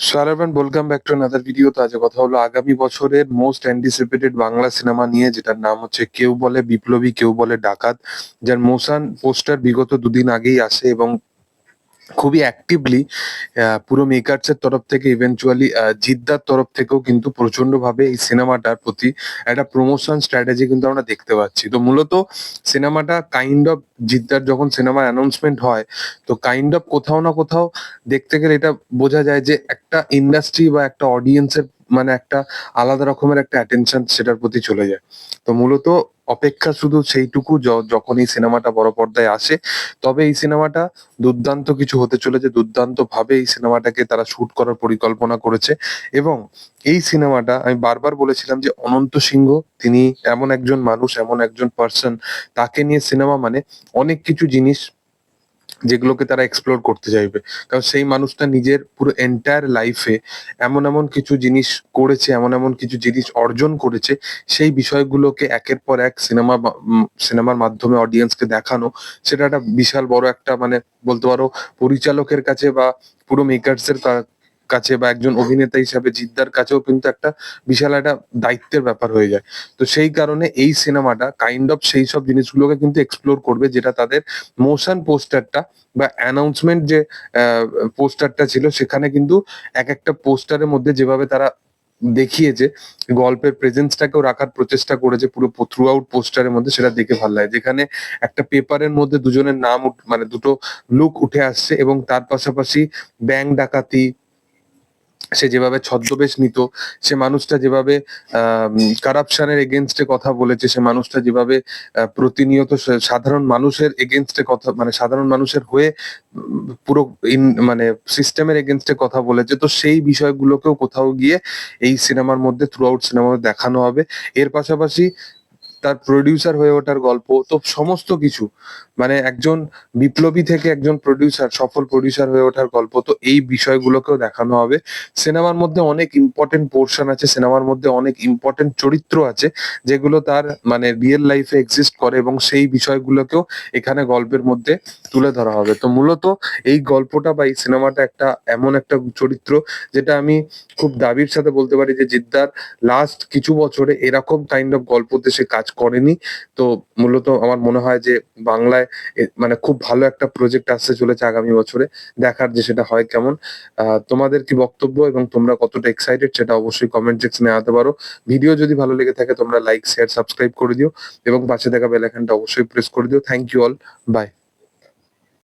সারাবান welcome back to another video তো আজ কথা হলো আগামী বছরের মোস্ট অ্যান্টিসিপেটেড বাংলা সিনেমা নিয়ে, যেটার নাম হচ্ছে কেউ বলে বিপ্লবী, কেউ বলে ডাকাত, যার মোশন পোস্টার বিগত দুদিন আগেই আসে এবং খুবই অ্যাক্টিভলি পুরো মেকার্স এর তরফ থেকে ইভেনচুয়ালি জিদ্দার তরফ থেকেও কিন্তু প্রচণ্ড ভাবে এই সিনেমাটার প্রতি একটা প্রমোশন স্ট্র্যাটেজি কিন্তু আমরা দেখতে পাচ্ছি। তো মূলত সিনেমাটা কাইন্ড অফ জিদ্দার যখন সিনেমার অ্যানাউন্সমেন্ট হয়, তো কাইন্ড অফ কোথাও না কোথাও দেখতে গেলে এটা বোঝা যায় যে একটা ইন্ডাস্ট্রি বা একটা অডিয়েন্সের মানে একটা আলাদা রকমের একটা অ্যাটেনশন সেটার প্রতি চলে যায়। তো মূলত অপেক্ষা শুধু সেইটুকু যখন এই সিনেমাটা বড় পর্দায় আসে, তবে এই সিনেমাটা দুর্দান্ত কিছু হতে চলেছে দুর্দান্ত ভাবে এই সিনেমাটাকে তারা শুট করার পরিকল্পনা করেছে এবং এই সিনেমাটা, আমি বারবার বলেছিলাম যে অনন্ত সিংহ, তিনি এমন একজন মানুষ, এমন একজন পার্সন তাকে নিয়ে সিনেমা মানে অনেক কিছু জিনিস যেগুলোকে তারা এক্সপ্লোর করতে চাইবে। কারণ সেই মানুষটা নিজের পুরো এন্টায়ার লাইফে এমন এমন কিছু জিনিস করেছে, এমন এমন কিছু জিনিস অর্জন করেছে, সেই বিষয়গুলোকে একের পর এক সিনেমা সিনেমার মাধ্যমে অডিয়েন্সকে দেখানো, সেটা একটা বিশাল বড় একটা মানে বলতে পারো পরিচালকের কাছে বা পুরো মেকার্স এর কা- কাছে বা একজন অভিনেতা হিসাবে জিদ্দার কাছেও কিন্তু একটা বিশাল একটা দায়িত্বের ব্যাপার হয়ে যায়। তো সেই কারণে এই সিনেমাটা কাইন্ড অফ সেই সব জিনিসগুলোকে কিন্তু এক্সপ্লোর করবে যেটা তাদের মোশন পোস্টারটা বা অ্যানাউন্সমেন্ট যে পোস্টারটা ছিল সেখানে কিন্তু এক একটা পোস্টারের মধ্যে যেভাবে তারা দেখিয়েছে, গল্পের প্রেজেন্সটাকেও রাখার প্রচেষ্টা করেছে পুরো থ্রু আউট পোস্টারের মধ্যে সেটা দেখে ভালো লাগে। যেখানে একটা পেপারের মধ্যে দুজনের নাম মানে দুটো লুক উঠে আসছে এবং তার পাশাপাশি ব্যাংক ডাকাতি সে যেভাবে ছদ্মবেশ নিত, সে মানুষটা যেভাবে কারাপশনের এগেনস্টে কথা বলেছে, সে মানুষটা যেভাবে প্রতিনিয়ত সাধারণ মানুষের এগেনস্টে কথা মানে সাধারণ মানুষের হয়ে পুরো মানে সিস্টেমের এগেনস্টে কথা বলেছে। তো সেই বিষয়গুলোকেও কোথাও গিয়ে এই সিনেমার মধ্যে থ্রু আউট সিনেমা দেখানো হবে। এর পাশাপাশি তার প্রডিউসার হয়ে ওঠার গল্প, তো সমস্ত কিছু। মানে একজন বিপ্লবী থেকে একজন প্রডিউসার সফল প্রডিউসার হয়ে ওঠার গল্প, তো এই বিষয়গুলোকেও দেখানো হবে। সিনেমার মধ্যে অনেক ইম্পর্টেন্ট পোর্শন আছে, সিনেমার মধ্যে অনেক ইম্পর্টেন্ট চরিত্র আছে, যেগুলো তার মানে রিয়েল লাইফে এক্সিস্ট করে এবং সেই বিষয়গুলোকেও এখানে গল্পের মধ্যে তুলে ধরা হবে। তো মূলত এই গল্পটা বা এই সিনেমাটা একটা এমন একটা চরিত্র, যেটা আমি খুব দাবির সাথে বলতে পারি যে জিদ্দার লাস্ট কিছু বছরে এরকম কাইন্ড অফ গল্পতে সে কাজ করেনি। তো মূলত আমার মনে হয় যে বাংলায় মানে খুব ভালো একটা প্রজেক্ট আসতে চলেছে আগামী বছরে। দেখার যে সেটা হয় কেমন। তোমাদের কি বক্তব্য এবং তোমরা কতটা এক্সাইটেড সেটা অবশ্যই কমেন্ট সেকশনে আনতে পারো। ভিডিও যদি ভালো লেগে থাকে তোমরা লাইক শেয়ার সাবস্ক্রাইব করে দিও এবং পাশে থাকা বেল আইকনটা অবশ্যই প্রেস করে দিও। Thank you all by